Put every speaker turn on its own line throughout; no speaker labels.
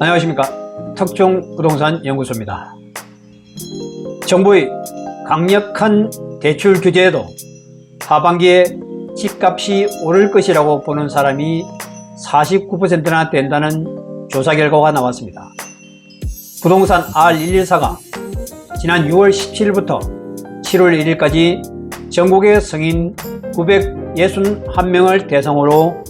안녕하십니까. 특종 부동산 연구소입니다. 정부의 강력한 대출 규제에도 하반기에 집값이 오를 것이라고 보는 사람이 49%나 된다는 조사 결과가 나왔습니다. 부동산 R114가 지난 6월 17일부터 7월 1일까지 전국의 성인 961명을 대상으로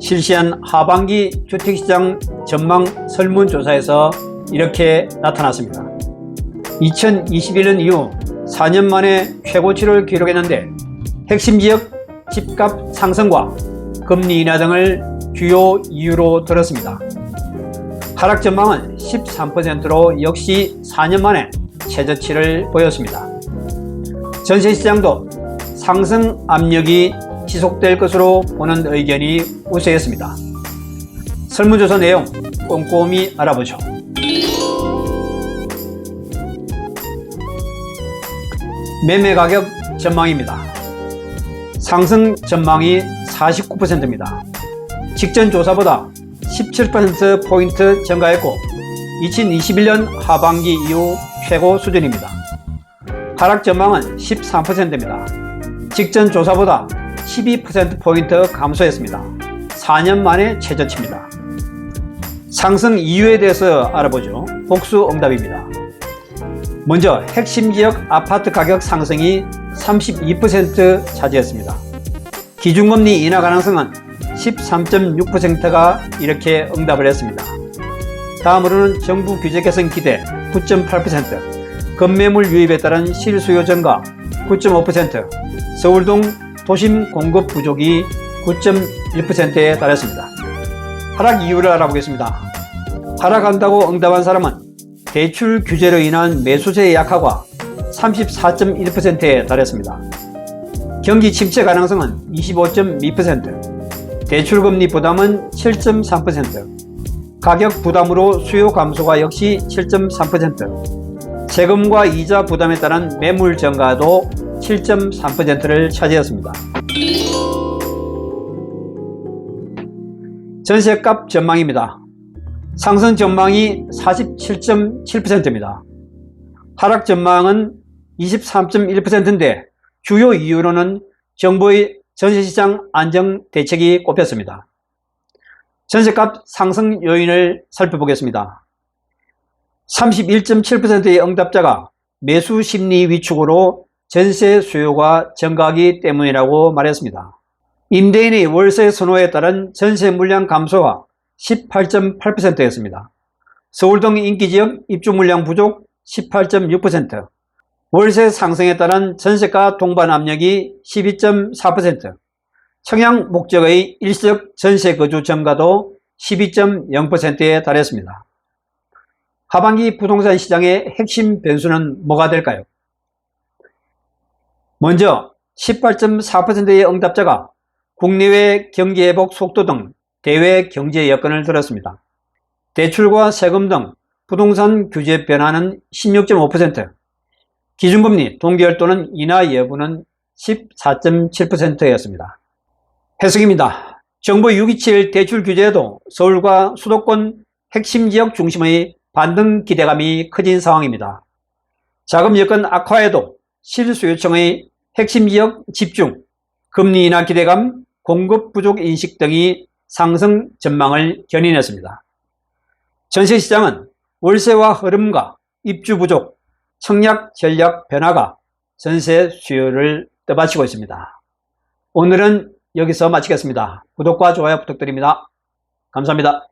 실시한 하반기 주택시장 전망 설문조사에서 이렇게 나타났습니다. 2021년 이후 4년 만에 최고치를 기록했는데 핵심 지역 집값 상승과 금리 인하 등을 주요 이유로 들었습니다. 하락 전망은 13%로 역시 4년 만에 최저치를 보였습니다. 전세 시장도 상승 압력이 지속될 것으로 보는 의견이 우세했습니다. 설문조사 내용 꼼꼼히 알아보죠. 매매 가격 전망입니다. 상승 전망이 49%입니다. 직전 조사보다 17%포인트 증가했고 2021년 하반기 이후 최고 수준입니다. 하락 전망은 13%입니다. 직전 조사보다 12%포인트 감소했습니다. 4년 만에 최저치입니다. 상승 이유에 대해서 알아보죠. 복수 응답입니다. 먼저 핵심 지역 아파트 가격 상승이 32% 차지했습니다. 기준금리 인하 가능성은 13.6%가 이렇게 응답을 했습니다. 다음으로는 정부 규제 개선 기대 9.8%, 급매물 유입에 따른 실수요 증가 9.5%, 서울 등 도심 공급 부족이 9.1%에 달했습니다. 하락 이유를 알아보겠습니다. 하락한다고 응답한 사람은 대출 규제로 인한 매수세 약화가 34.1%에 달했습니다. 경기 침체 가능성은 25.2%, 대출금리 부담은 7.3%, 가격 부담으로 수요 감소가 역시 7.3%, 세금과 이자 부담에 따른 매물 증가도 7.3%를 차지했습니다. 전세값 전망입니다. 상승 전망이 47.7%입니다. 하락 전망은 23.1%인데 주요 이유로는 정부의 전세시장 안정 대책이 꼽혔습니다. 전세값 상승 요인을 살펴보겠습니다. 31.7%의 응답자가 매수 심리 위축으로 전세 수요가 증가하기 때문이라고 말했습니다. 임대인의 월세 선호에 따른 전세 물량 감소가 18.8%였습니다. 서울 등 인기지역 입주 물량 부족 18.6%, 월세 상승에 따른 전세가 동반 압력이 12.4%, 청약 목적의 일시적 전세 거주 증가도 12.0%에 달했습니다. 하반기 부동산 시장의 핵심 변수는 뭐가 될까요? 먼저 18.4%의 응답자가 국내외 경기 회복 속도 등 대외 경제 여건을 들었습니다. 대출과 세금 등 부동산 규제 변화는 16.5%, 기준금리 동결 또는 인하 여부는 14.7%였습니다. 해석입니다. 정부 627 대출 규제에도 서울과 수도권 핵심 지역 중심의 반등 기대감이 커진 상황입니다. 자금 여건 악화에도 실수 요청의 핵심 지역 집중, 금리 인하 기대감, 공급 부족 인식 등이 상승 전망을 견인했습니다. 전세시장은 월세와 흐름과 입주 부족, 청약 전략 변화가 전세 수요를 떠받치고 있습니다. 오늘은 여기서 마치겠습니다. 구독과 좋아요 부탁드립니다. 감사합니다.